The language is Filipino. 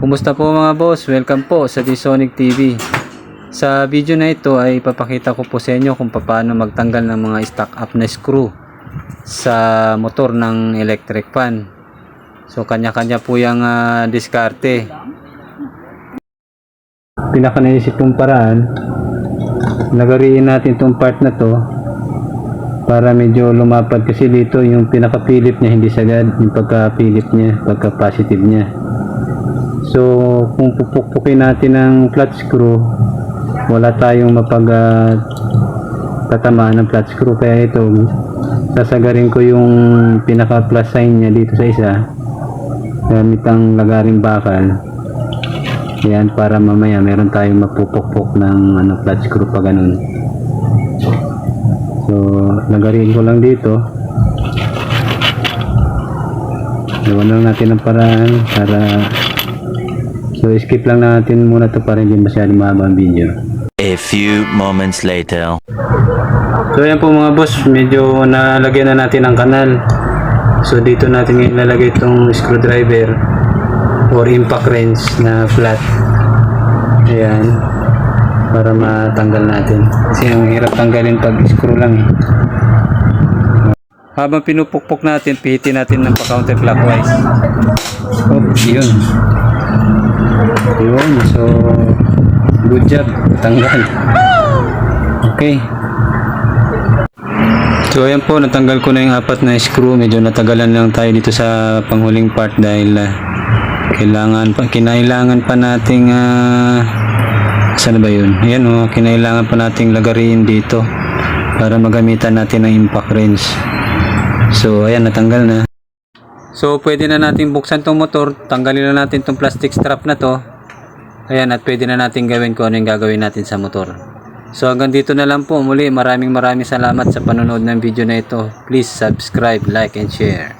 Kumusta po mga boss? Welcome po sa Sonic TV. Sa video na ito ay ipapakita ko po sa inyo kung paano magtanggal ng mga stock up na screw sa motor ng electric fan. So kanya-kanya po yung ah, diskarte. Pinaka naisip kong paraan, lagariin natin tong part na to para medyo lumapad kasi dito yung pinaka-philip niya hindi sagad yung pagka-philip niya, pagka-positive niya. So, kung pupukpukin natin ng flat screw, wala tayong mapag ah, tatamaan ng flat screw. Kaya ito, sasagarin ko yung pinaka plus sign niya dito sa isa gamit ang lagaring bakal. Yan, para mamaya meron tayong mapupukpok ng ano, flat screw pa ganun. So, lagarin ko lang dito. Gawa lang natin ang paraan para So skip lang natin muna to para hindi masyadong mahaba ang video. A few moments later. So ayan po mga boss, medyo nalagyan na natin ang kanal. So dito natin ilalagay itong screwdriver or impact wrench na flat. Ayan. Para matanggal natin. Kasi ang hirap tanggalin pag screw lang eh. Habang pinupukpok natin, pihitin natin ng pa-counterclockwise. Oh, yun. Yun, so good job, tanggal. Okay. So ayan po, natanggal ko na yung apat na screw. Medyo natagalan lang tayo dito sa panghuling part dahil ah, kailangan pa, kinailangan pa nating ah, saan ba yun? Ayan oh, kinailangan pa nating lagarin dito para magamitan natin ng impact wrench. So ayan, natanggal na. So, pwede na natin buksan tong motor. Tanggalin na natin tong plastic strap na to. Ayan, at pwede na natin gawin kung ano yung gagawin natin sa motor. So, hanggang dito na lang po. Muli, maraming maraming salamat sa panonood ng video na ito. Please subscribe, like, and share.